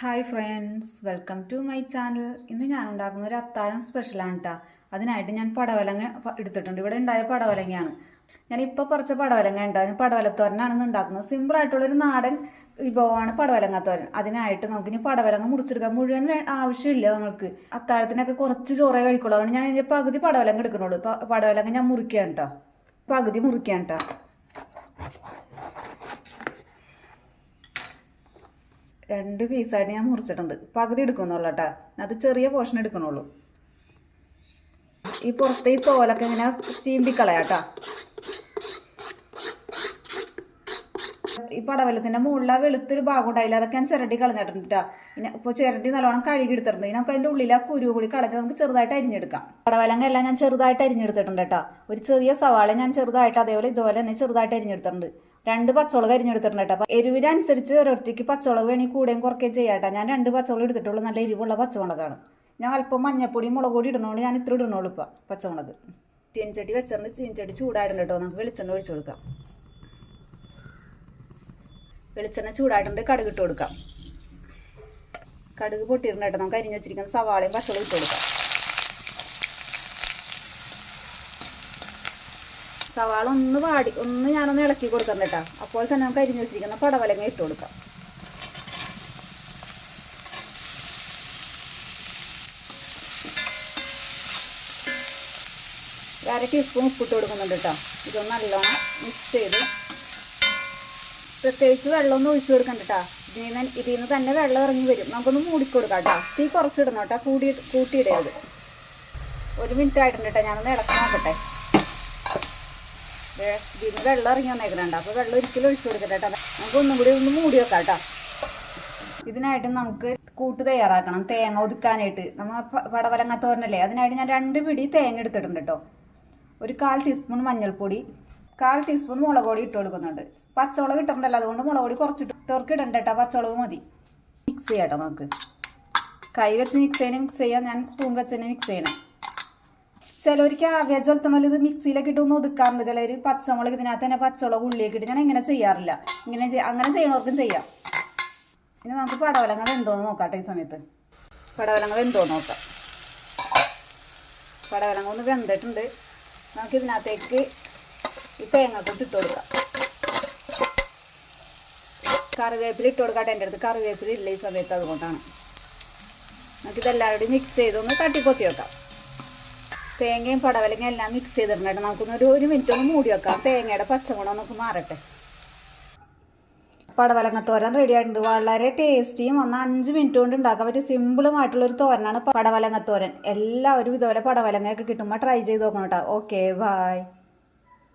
Hi friends welcome to my channel ഇന്ന് ഞാൻ ഉണ്ടാക്കുന്ന ഒരു അത്താഴം സ്പെഷ്യലാണ് കേട്ടോ അതിനായിട്ട് ഞാൻ പടവലങ്ങ എടുത്തിട്ടുണ്ട്. ഇവിടെ ഉണ്ടായ പടവലങ്ങയാണ്. ഞാൻ ഇപ്പോൾ കുറച്ച് പടവലങ്ങ ഉണ്ട് അതിന് പടവലത്തോരനാണ് ഇന്ന് ഉണ്ടാക്കുന്നത് സിമ്പിളായിട്ടുള്ളൊരു നാടൻ വിഭവമാണ് പടവലങ്ങ തോരൻ അതിനായിട്ട് നമുക്കിനി പടവലങ്ങ മുറിച്ചെടുക്കാൻ മുഴുവൻ ആവശ്യമില്ല നമ്മൾക്ക്. അത്താഴത്തിനൊക്കെ കുറച്ച് ചോറേ കഴിക്കുള്ളൂ. അതുകൊണ്ട് ഞാൻ അതിന്റെ പകുതി പടവലങ്ങ എടുക്കണുള്ളൂ. പടവലങ്ങ ഞാൻ മുറിക്കാൻ കേട്ടോ പകുതി മുറിക്കാൻ കേട്ടോ രണ്ട് പീസായിട്ട് ഞാൻ മുറിച്ചിട്ടുണ്ട്. പകുതി എടുക്കുന്നുള്ളൂ കേട്ടോ. അത് ചെറിയ പോർഷൻ എടുക്കണുള്ളൂ. ഈ പുറത്തെ ഈ തോലൊക്കെ ഇങ്ങനെ ചീമ്പിക്കളയാട്ടാ. ഈ പടവലത്തിന്റെ മുകളിൽ ആ വെളുത്തൊരു ഭാഗം ഉണ്ടായില്ല. അതൊക്കെ ഞാൻ ചിരണ്ടി കളഞ്ഞിട്ടുണ്ട് പിന്നെ ഇപ്പോൾ ചിരണ്ടി നല്ലോണം കഴുകി എടുത്തിട്ടുണ്ട്. ഇനി നമുക്ക് അതിന്റെ ഉള്ളിൽ ആ കുരു കൂടി കളഞ്ഞ് നമുക്ക് ചെറുതായിട്ട് അരിഞ്ഞെടുക്കാം. പടവലങ്ങ എല്ലാം ഞാൻ ചെറുതായിട്ട് അരിഞ്ഞെടുത്തിട്ടുണ്ട് കേട്ടോ. ഒരു ചെറിയ സവാള ഞാൻ ചെറുതായിട്ട് അതേപോലെ ഇതുപോലെ തന്നെ ചെറുതായിട്ട് അരിഞ്ഞെടുത്തിട്ടുണ്ട്. രണ്ട് പച്ചമുളക് അരിഞ്ഞെടുത്തിട്ടുണ്ട് കേട്ടോ. അപ്പോൾ എരിവിനനുസരിച്ച് ഓരോരുത്തർക്ക് പച്ചമുളക് വേണമെങ്കിൽ കൂടെയും കുറയ്ക്കുകയും ചെയ്യാട്ടോ ഞാൻ രണ്ട് പച്ചമുളക് എടുത്തിട്ടുള്ളൂ. നല്ല എരിവുള്ള പച്ചമുളകാണ്. ഞാൻ അല്പം മഞ്ഞപ്പൊടി മുളക് പൊടി ഞാൻ ഇത്ര ഇടണോളൂ ഇപ്പം പച്ചമുളക്. ചീനച്ചട്ടി വെച്ചിട്ട് ചീനച്ചട്ടി ചൂടായിട്ടുണ്ട് കേട്ടോ. നമുക്ക് വെളിച്ചെണ്ണ ഒഴിച്ചു കൊടുക്കാം. വെളിച്ചെണ്ണ ചൂടായിട്ടുണ്ട്. കടുക് ഇട്ട് കൊടുക്കാം. കടുക് പൊട്ടിയിട്ടുണ്ട് കേട്ടോ. നമുക്ക് അരിഞ്ഞ് വെച്ചിരിക്കുന്ന സവാളയും പച്ചമുളക് ഇട്ട് കൊടുക്കാം. സവാള ഒന്ന് വാടി ഒന്ന് ഞാനൊന്ന് ഇളക്കി കൊടുക്കണം കേട്ടോ. അപ്പോൾ തന്നെ നമുക്ക് അരിഞ്ഞ് വെച്ചിരിക്കുന്ന പടവലങ്ങ ഇട്ട് കൊടുക്കാം. അര ടീസ്പൂൺ ഉപ്പിട്ട് കൊടുക്കുന്നുണ്ട് കേട്ടോ. ഇതൊന്ന് നല്ലോണം മിക്സ് ചെയ്ത് പ്രത്യേകിച്ച് വെള്ളമൊന്നും ഒഴിച്ചു കൊടുക്കണ്ട കേട്ടോ. ഇതിൽ നിന്ന് ഇതിൽ നിന്ന് തന്നെ വെള്ളം ഇറങ്ങി വരും. നമുക്കൊന്ന് മൂടിക്കൊടുക്കാം കേട്ടോ. തീ കുറച്ചിടണം കേട്ടോ. കൂടി കൂട്ടിയിടരുത്. ഒരു മിനിറ്റ് ആയിട്ടുണ്ട് കേട്ടോ. ഞാനൊന്ന് ഇളക്കി നോക്കട്ടെ. ദേ, ഇതിന് വെള്ളം ഇറങ്ങി വന്നേക്കുന്നുണ്ട്. അപ്പോൾ വെള്ളം ഒരിക്കലും ഒഴിച്ചു കൊടുക്കട്ടെ കേട്ടോ. നമുക്ക് ഒന്നും കൂടി ഒന്ന് മൂടി വെക്കാം കേട്ടോ. ഇതിനായിട്ട് നമുക്ക് കൂട്ട് തയ്യാറാക്കണം. തേങ്ങ ഒതുക്കാനായിട്ട്. നമ്മൾ പടവലങ്ങ തോരനല്ലേ? അതിനായിട്ട് ഞാൻ രണ്ട് പിടി തേങ്ങ എടുത്തിട്ടുണ്ട് കേട്ടോ. ഒരു കാൽ ടീസ്പൂൺ മഞ്ഞൾപ്പൊടി കാൽ ടീസ്പൂൺ മുളക് പൊടി ഇട്ട് കൊടുക്കുന്നുണ്ട്. പച്ചമുളക് ഇട്ടിട്ടുണ്ടല്ലോ. അതുകൊണ്ട് മുളക് പൊടി കുറച്ചിട്ട് ഇട്ടവർക്ക് ഇടണ്ട കേട്ടോ. പച്ചമുളക് മതി. മിക്സ് ചെയ്യാം കേട്ടോ നമുക്ക്. കൈ വെച്ച് മിക്സ് ചെയ്യണേ. മിക്സ് ചെയ്യാം. ഞാൻ സ്പൂൺ വെച്ച് തന്നെ മിക്സ് ചെയ്യണേ. ചിലവർക്ക് വളർത്തണ ഇത് മിക്സിയിലൊക്കെ ഇട്ട് ഒന്ന് ഒതുക്കാറുണ്ട്. ചിലർ പച്ചമുളക് ഇതിനകത്ത് തന്നെ പച്ചമുളക് ഉള്ളിലേക്ക് ഇട്ട് ഞാൻ ഇങ്ങനെ ചെയ്യാറില്ല. ഇങ്ങനെ അങ്ങനെ ചെയ്യണവർക്കും ചെയ്യാം. ഇനി നമുക്ക് പടവലങ്ങ വെന്തോന്ന് നോക്കാട്ടെ ഈ സമയത്ത്. പടവലങ്ങ വെന്തോന്ന് നോക്കാം. പടവലങ്ങ ഒന്ന് വെന്തിട്ടുണ്ട്. നമുക്ക് ഇതിനകത്തേക്ക് ഈ തേങ്ങക്കൊട്ട് ഇട്ട് കൊടുക്കാം. കറിവേപ്പില ഇട്ട് കൊടുക്കാട്ടെ. എന്റെ അടുത്ത് കറിവേപ്പില ഇല്ല ഈ സമയത്ത് അതുകൊണ്ടാണ്. നമുക്കിതെല്ലാവരുടെയും മിക്സ് ചെയ്തൊന്ന് തട്ടിപ്പൊത്തി വെക്കാം. തേങ്ങയും പടവലങ്ങയും എല്ലാം മിക്സ് ചെയ്തിട്ടുണ്ട് നമുക്കൊന്ന് ഒരു ഒരു മിനിറ്റ് ഒന്ന് മൂടി വെക്കാം. തേങ്ങയുടെ പച്ചമുളക് നമുക്ക് മാറട്ടെ. പടവലങ്ങ തോരൻ റെഡി ആയിട്ടുണ്ട്. വളരെ ടേസ്റ്റിയും ഒന്ന് അഞ്ച് മിനിറ്റ് കൊണ്ട് ഉണ്ടാക്കാൻ പറ്റിയ സിമ്പിളുമായിട്ടുള്ള ഒരു തോരനാണ് പടവലങ്ങ തോരൻ. എല്ലാവരും ഇതുപോലെ പടവലങ്ങയൊക്കെ കിട്ടുമ്പോൾ ട്രൈ ചെയ്ത് നോക്കണം കേട്ടോ. Okay bye